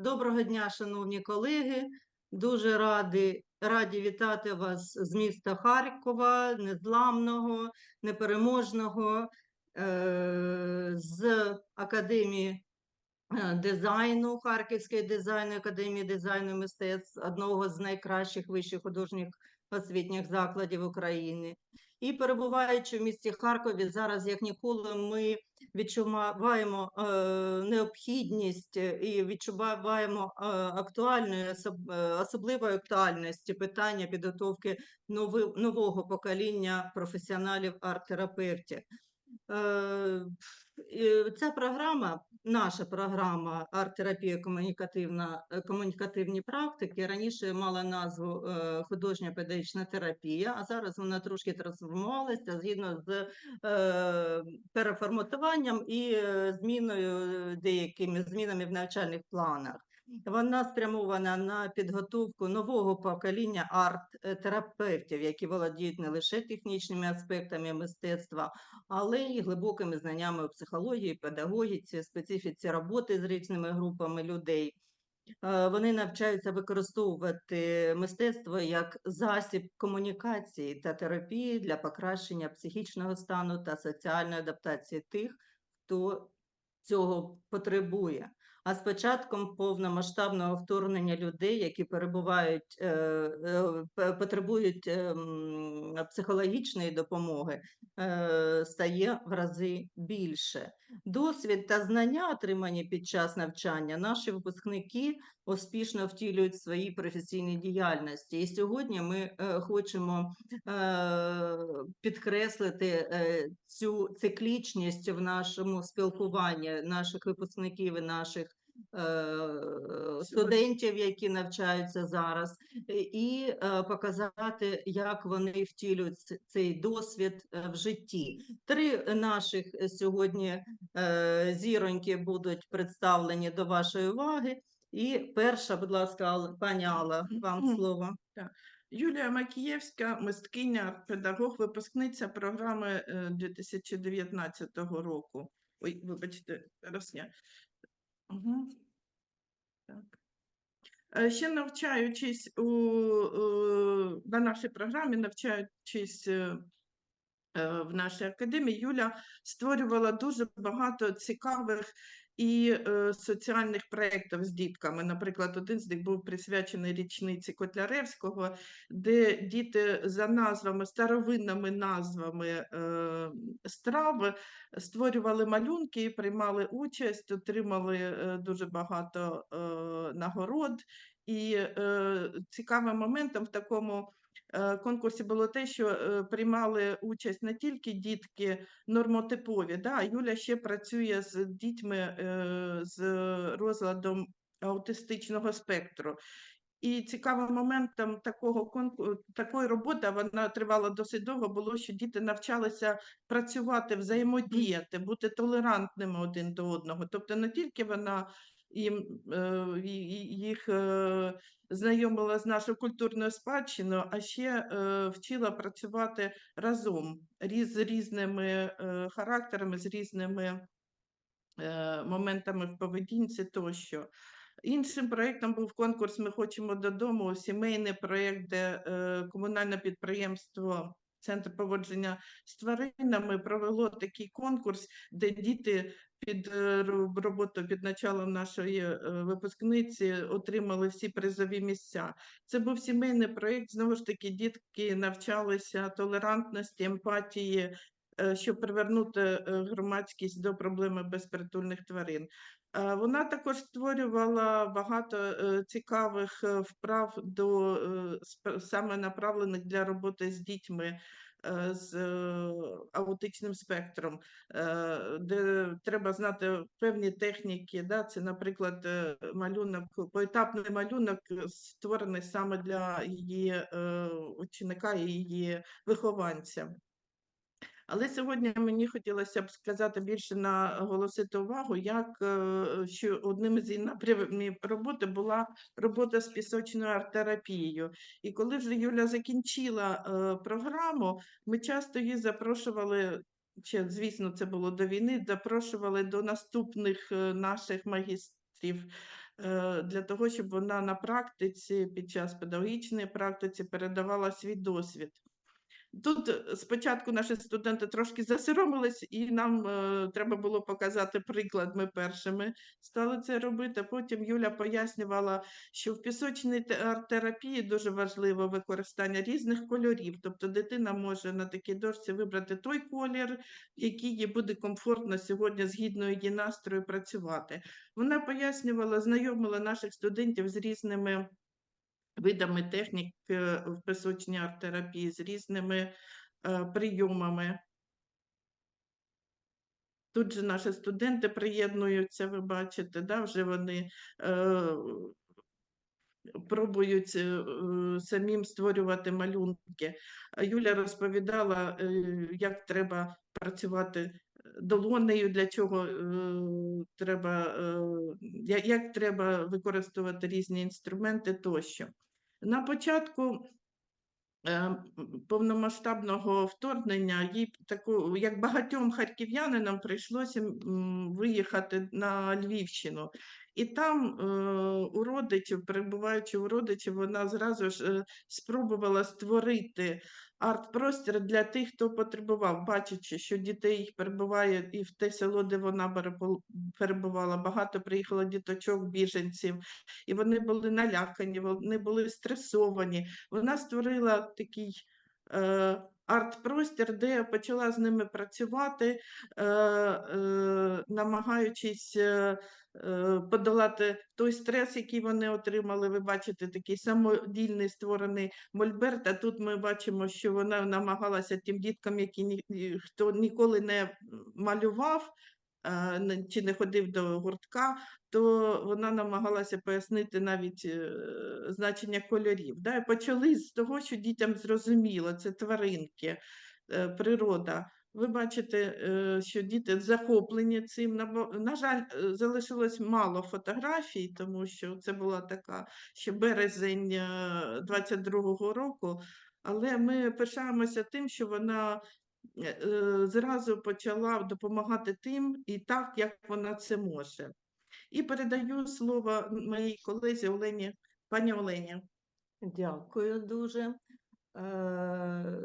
Доброго дня, шановні колеги. Дуже раді, раді вітати вас з міста Харкова, незламного, непереможного, е, з Академії е, дизайну, Харківської дизайну, Академії дизайну мистецтв, одного з найкращих вищих художніх освітніх закладів України. І перебуваючи в місті Харкові, зараз як ніколи ми відчуваємо е, необхідність е, і відчуваємо е, актуальної, особ- е, особливої актуальності питання підготовки нови, нового покоління професіоналів арт-терапевтів. Е, Ця програма, наша програма арт-терапія комунікативна, е, комунікативні практики раніше мала назву е, художня педагогічна терапія, а зараз вона трошки трансформувалася згідно з е, переформатуванням і зміною деякими змінами в навчальних планах. Вона спрямована на підготовку нового покоління арт-терапевтів, які володіють не лише технічними аспектами мистецтва, але й глибокими знаннями у психології, педагогіці, специфіці роботи з різними групами людей. Е, Вони навчаються використовувати мистецтво як засіб комунікації та терапії для покращення психічного стану та соціальної адаптації тих, хто цього потребує. А з початком повномасштабного вторгнення людей, які перебувають, е, е, потребують ем, психологічної допомоги, е, стає в рази більше. Досвід та знання, отримані під час навчання, наші випускники успішно втілюють в своїй професійній діяльності. І сьогодні ми хочемо підкреслити цю циклічність в нашому спілкуванні наших випускників і наших студентів, які навчаються зараз, е, і е, показати, як вони втілюють цей досвід е, в житті. Три наших е, сьогодні е, зіроньки будуть представлені до вашої уваги. І перша, будь ласка, пані Алла, вам слово. Юлія Макієвська, мисткиня, педагог, випускниця програми е, 2019 року. Ой, вибачте, зараз я. Угу. Так. Е, Ще навчаючись у, на нашій програмі, навчаючись е, е, в нашій академії, Юля створювала дуже багато цікавих і е, соціальних проєктів з дітками. Наприклад, один з них був присвячений річниці Котляревського, де діти за назвами, старовинними назвами е, страв створювали малюнки, приймали участь, отримали е, дуже багато е, нагород. І е, цікавим моментом в такому конкурсі було те, що е, приймали участь не тільки дітки нормотипові, да, а Юля ще працює з дітьми е, з розладом аутистичного спектру. І цікавим моментом такого конку... такої роботи, вона тривала досить довго, було, що діти навчалися працювати, взаємодіяти, бути толерантними один до одного. Тобто не тільки вона ї- їх е, знайомила з нашою культурною спадщиною, а ще е, вчила працювати разом з різними характерами, з різними е, моментами в поведінці тощо. Іншим проєктом був конкурс Ми хочемо додому, сімейний проєкт, де е, комунальне підприємство Центр поводження з тваринами провело такий конкурс, де діти під е, роботу під началом нашої е, випускниці отримали всі призові місця. Це був сімейний проєкт. Знову ж таки, дітки навчалися толерантності, емпатії, е, щоб привернути громадськість до проблеми безпритульних тварин. Е, Вона також створювала багато е, цікавих е, вправ до саме направлених для роботи з дітьми з аутичним спектром, де треба знати певні техніки. Да? Це, наприклад, малюнок, поетапний малюнок, створений саме для її ученика і її вихованця. Але сьогодні мені хотілося б сказати більше наголосити увагу, як е, що одним із напрямів роботи була робота з пісочною арт-терапією. І коли вже Юля закінчила е, програму, ми часто її запрошували. Ще, звісно, це було до війни. Запрошували до наступних е, наших магістрів для того, щоб вона на практиці, під час педагогічної практиці передавала свій досвід. Тут е, спочатку наші студенти трошки засоромились, і нам е, треба було показати приклад. Ми першими стали це робити. Потім Юля пояснювала, що в пісочній те- арт-терапії дуже важливо використання різних кольорів. Тобто дитина може на такій дошці вибрати той колір, який їй буде комфортно сьогодні згідно її настрою працювати. Вона пояснювала, знайомила наших студентів з різними видами технік е, в пісочній арт-терапії, з різними е, прийомами. Тут же наші студенти приєднуються, ви бачите, да, вже вони е, пробують е, е, самим створювати малюнки. Юля розповідала, е, як треба працювати е, долонею, для чого е, треба, е, як треба використовувати різні інструменти тощо. На початку е, повномасштабного вторгнення, їй таку, як багатьом харків'янинам, прийшлося виїхати на Львівщину. І там е, у родичів, перебуваючи у родичів, вона зразу ж е, спробувала створити арт-простір для тих, хто потребував, бачачи, що дітей перебуває і в те село, де вона перебувала, багато приїхало діточок, біженців, і вони були налякані, вони були стресовані. Вона створила такий е, арт-простір, де я почала з ними працювати, е, е, намагаючись е, подолати той стрес, який вони отримали. Ви бачите, такий самодільний створений мольберт. А тут ми бачимо, що вона намагалася тим діткам, які ні, ні- ніколи не малював. е, Чи не ходив до гуртка, то вона намагалася пояснити навіть е, значення кольорів. Почали з того, що дітям зрозуміло, це тваринки, е, природа. Ви бачите, е, що діти захоплені цим. На жаль, е, залишилось мало фотографій, тому що це була така ще березень е, 22-го року. Але ми пишаємося тим, що вона е, е, зразу почала допомагати тим і так, як вона це може. І передаю слово моїй колезі Олені, пані Олені. Дякую дуже. Е,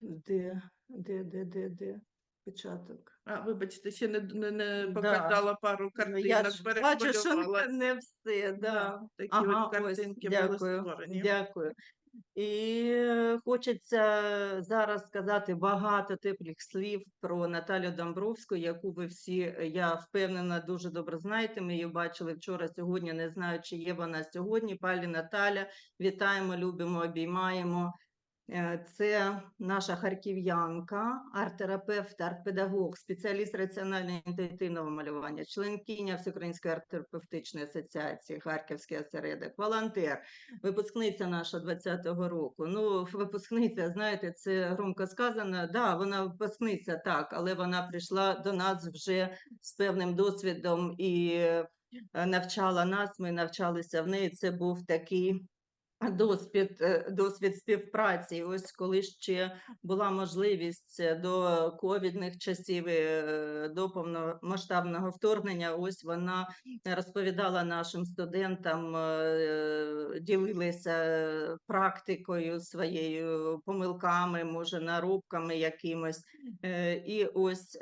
Де, де, де, де, де початок? А, вибачте, ще не, не, не Да. показала пару Ну, картинок, Я ж бачу, що перехвилювалась. не- не все, да. Да, такі Ага, от ось, картинки були дякую, створені. Дякую. І е, хочеться зараз сказати багато теплих слів про Наталю Домбровську, яку ви всі, е, я впевнена, дуже добре знаєте. Ми її бачили вчора, сьогодні. Не знаю, чи є вона сьогодні. Пані Наталя, вітаємо, любимо, обіймаємо. Е, Це наша харків'янка, арт-терапевт, арт-педагог, спеціаліст раціонально-інтуїтивного малювання, членкиня Всеукраїнської арт-терапевтичної асоціації, Харківський осередок, волонтер, випускниця наша 20-го року. Ну, випускниця, знаєте, це громко сказано. Да, вона випускниця, так, але вона прийшла до нас вже з певним досвідом і е, навчала нас. Ми навчалися в неї. Це був такий досвід, е, досвід співпраці. Ось коли ще була можливість е, до ковідних часів, е, до повномасштабного вторгнення, ось вона розповідала нашим студентам, ділилися е, практикою своєю, помилками, може, наробками якимось. І ось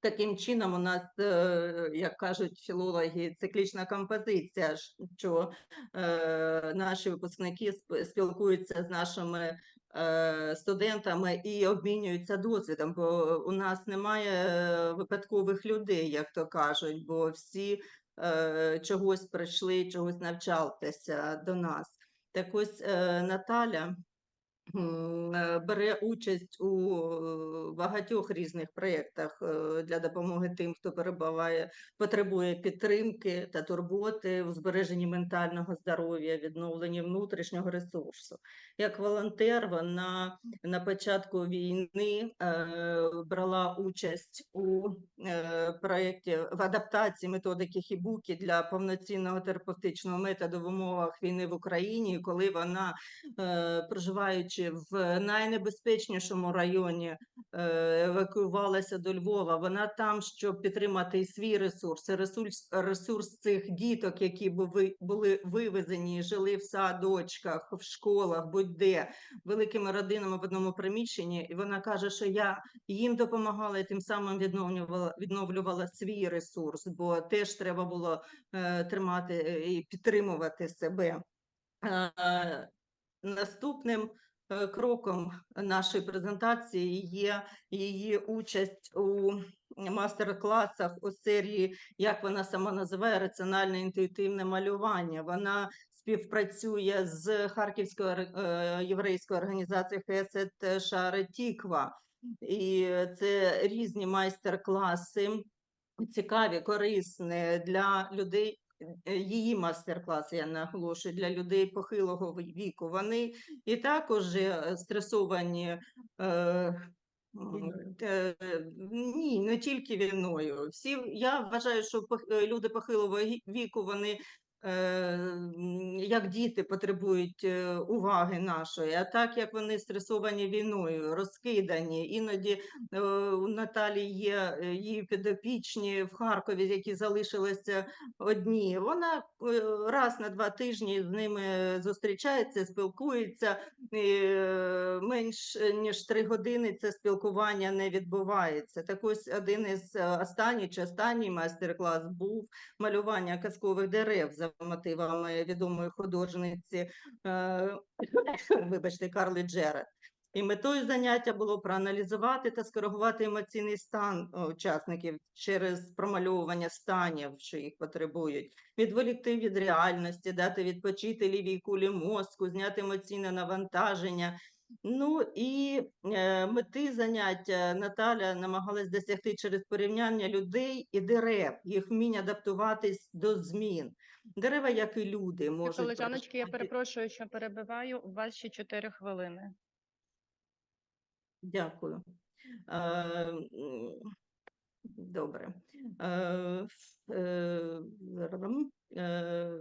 Таким чином, у нас, е, як кажуть філологи, циклічна композиція, що е, наші випускники сп- спілкуються з нашими е, студентами і обмінюються досвідом, бо у нас немає випадкових людей, як то кажуть, бо всі чогось прийшли, чогось навчалися до нас. Так ось Наталя бере участь у е, багатьох різних проєктах е, для допомоги тим, хто перебуває, потребує підтримки та турботи у збереженні ментального здоров'я, відновленні внутрішнього ресурсу. Як волонтер, вона на початку війни е, брала участь у е, проєкті в адаптації методики хібуки для повноцінного терапевтичного методу в умовах війни в Україні, коли вона, е, проживаючи будучи в найнебезпечнішому районі, е, евакуювалася до Львова. Вона там, щоб підтримати свій ресурс, ресурс, ресурс цих діток, які були, вивезені, жили в садочках, в школах, будь-де, великими родинами в одному приміщенні. І вона каже, що я їм допомагала і тим самим відновлювала, відновлювала свій ресурс, бо теж треба було е, тримати е, і підтримувати себе. Наступним кроком нашої презентації є її участь у мастер-класах у серії, як вона сама називає, раціональне інтуїтивне малювання. Вона співпрацює з Харківською е, єврейською організацією Хесет Шаре Тіква. І це різні майстер-класи, цікаві, корисні для людей. Е, Її мастер-класи, я наголошую, для людей похилого віку. Вони і також е, стресовані. Е, е, ні, не тільки війною. Всі, я вважаю, що люди похилого віку, вони як діти потребують е, уваги нашої, а так як вони стресовані війною, розкидані. Іноді е, у Наталі є е, її підопічні в Харкові, які залишилися одні. Вона е, раз на два тижні з ними зустрічається, спілкується. Е, менш е, ніж три години це спілкування не відбувається. Так ось один із е, останній чи останній майстер-клас був малювання казкових дерев мотивами відомої художниці, е, вибачте, Карли Джеред. І метою заняття було проаналізувати та скоригувати емоційний стан учасників через промальовування станів, що їх потребують, відволікти від реальності, дати відпочити лівій кулі мозку, зняти емоційне навантаження. Ну і е, мети заняття Наталя намагалась досягти через порівняння людей і дерев, їх вміння адаптуватись до змін. Дерева, як і люди, можуть Колежаночки, я перепрошую, що перебиваю. У вас ще 4 хвилини. Дякую. Е, Добре. Е, е, е,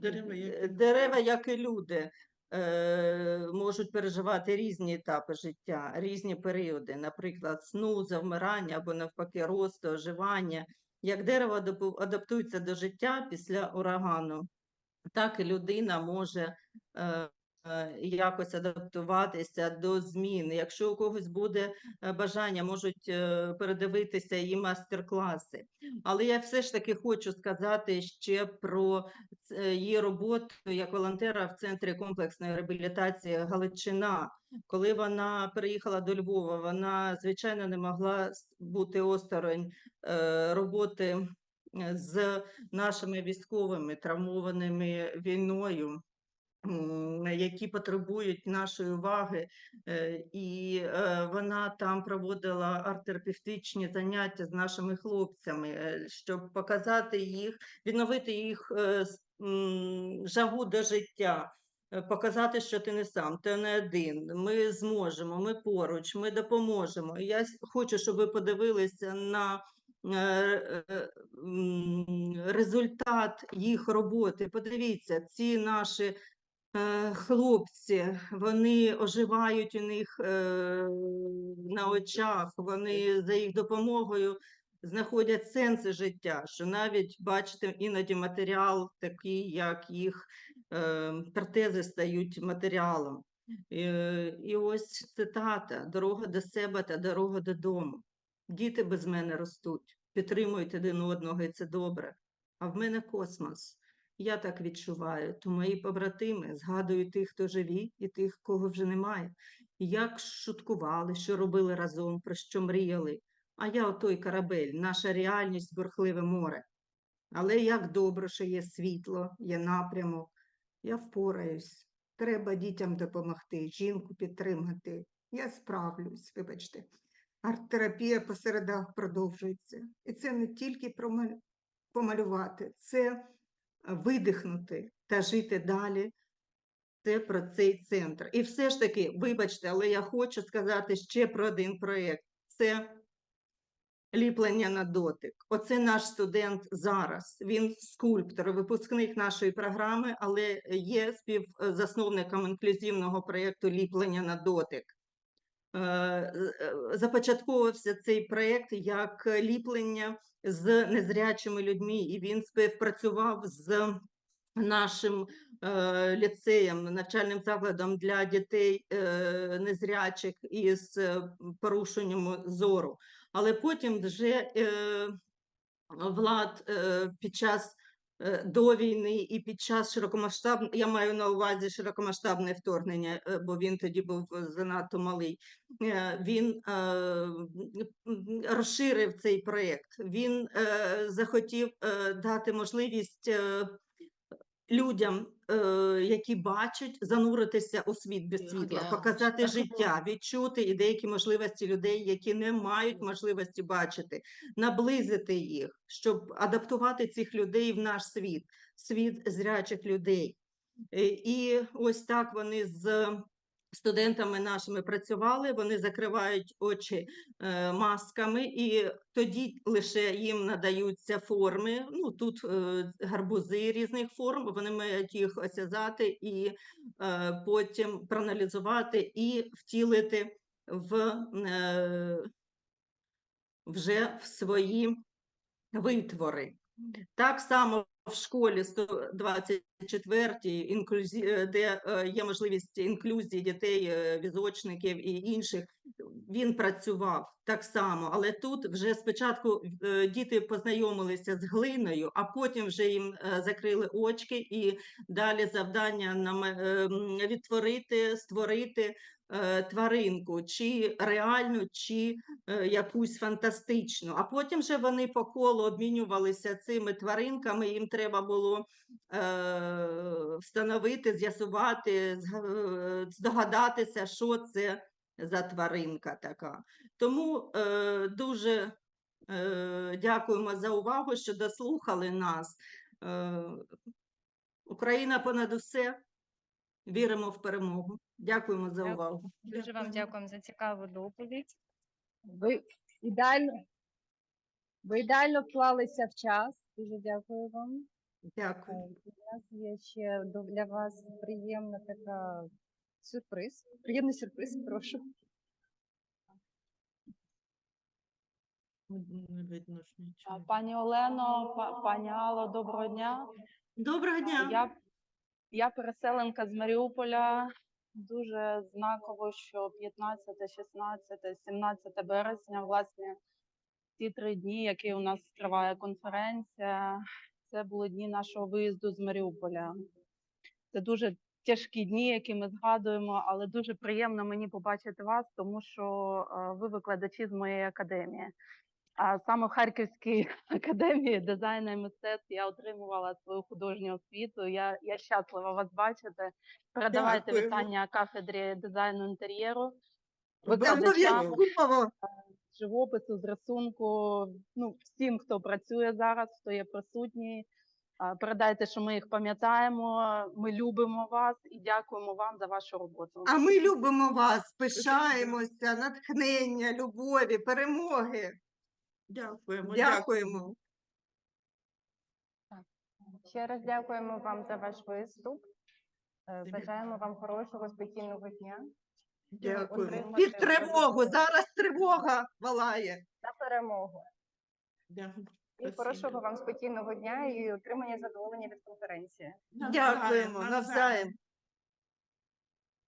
Дерева, як і- дерева, як і люди, е, можуть переживати різні етапи життя, різні періоди, наприклад, сну, завмирання або навпаки росту, оживання. Як дерево адаптується до життя після урагану, так і людина може е, якось адаптуватися до змін. Якщо у когось буде е, бажання, можуть е, передивитися її мастер-класи. Але я все ж таки хочу сказати ще про її роботу як волонтера в центрі комплексної реабілітації Галичина. Коли вона переїхала до Львова, вона звичайно не могла бути осторонь е, роботи е, з нашими військовими, травмованими війною, які потребують нашої уваги. Е, І е, вона там проводила арт-терапевтичні заняття з нашими хлопцями, е, щоб показати їх, відновити їх жагу до життя. Показати, що ти не сам, ти не один. Ми зможемо, ми поруч, ми допоможемо. Я хочу, щоб ви подивилися на результат їх роботи. Подивіться, ці наші хлопці, вони оживають у них е, на очах, вони за їх допомогою знаходять сенси життя, що навіть бачите, іноді матеріал такий, як їх е, протези стають матеріалом. І, і ось цитата: дорога до себе та дорога додому. Діти без мене ростуть, підтримують один одного, і це добре. А в мене космос. Я так відчуваю, то мої побратими згадують тих, хто живі, і тих, кого вже немає. Як шуткували, що робили разом, про що мріяли. А я отой корабель, наша реальність бурхливе море. Але як добре, що є світло, є напрямок. Я впораюсь. Треба дітям допомогти, жінку підтримати. Я справлюсь, вибачте. Арт-терапія по середах продовжується. І це не тільки про помалювати, це видихнути та жити далі. Це про цей центр. І все ж таки, вибачте, але я хочу сказати ще про один проєкт. Це ліплення на дотик. Оце наш студент зараз. Він скульптор, випускник нашої програми, але є співзасновником інклюзивного проєкту ліплення на дотик. Е, е, Започатковувався цей проєкт як ліплення з незрячими людьми, і він співпрацював з нашим е, ліцеєм, навчальним закладом для дітей е, незрячих із е, порушенням зору. Але потім вже е, влад е, під час до війни і під час широкомасштабного, я маю на увазі широкомасштабне вторгнення, е, бо він тоді був занадто малий. е, Він е, розширив цей проєкт. Він е, захотів е, дати можливість е, людям, е, які бачать, зануритися у світ без світла, показати життя, відчути і деякі можливості людей, які не мають можливості бачити, наблизити їх, щоб адаптувати цих людей в наш світ, світ зрячих людей. Е, І ось так вони з студентами нашими працювали, вони закривають очі е, масками, і тоді лише їм надаються форми. Ну тут е, гарбузи різних форм, вони мають їх осязати і е, потім проаналізувати і втілити в е, вже в свої витвори. Так само в школі 124 інклюзі... е, де е, є можливість інклюзії дітей, е, візочників і інших, він працював так само. Але тут вже спочатку діти познайомилися з глиною, а потім вже їм закрили очки, і далі завдання нам відтворити, створити тваринку, чи реальну, чи якусь фантастичну. А потім же вони по колу обмінювалися цими тваринками. Їм треба було встановити, з'ясувати, е, здогадатися, що це за тваринка така. Тому е, дуже е, дякуємо за увагу, що дослухали нас. Е, Україна понад усе. Віримо в перемогу. Дякуємо за увагу. Дуже вам дякуємо за цікаву доповідь. Ви ідеально, ви ідеально вклалися в час. Дуже дякую вам. Дякую. Е, У нас є ще до- для вас приємна така сюрприз. Приємний сюрприз, прошу. Не видно ж нічого. Пані Олено, па- пані Алло, доброго дня. Доброго дня. Я, я переселенка з Маріуполя. Дуже знаково, що 15, 16, 17 березня, власне, ці три дні, які у нас триває конференція, це були дні нашого виїзду з Маріуполя. Це дуже тяжкі дні, які ми згадуємо, але дуже приємно мені побачити вас, тому що е, ви викладачі з моєї академії. А саме в Харківській академії дизайну і мистецтв я отримувала свою художню освіту. Я, я щаслива вас бачити. Передавайте Дякую. вітання кафедрі дизайну інтер'єру, викладачам Живопису, з рисунку. Ну, всім, хто працює зараз, хто є присутній. Передайте, що ми їх пам'ятаємо. Ми любимо вас і дякуємо вам за вашу роботу. А ми любимо вас, пишаємося, натхнення, любові, перемоги. Дякуємо. Дякуємо. Ще раз дякуємо вам за ваш виступ. Е, Бажаємо вам хорошого, спокійного дня Дякуємо. Під тривогу. Зараз тривога валає. За перемогу. Дякую. І хорошого вам спокійного дня і отримання задоволення від конференції. Дякуємо Навзаєм, навзаєм.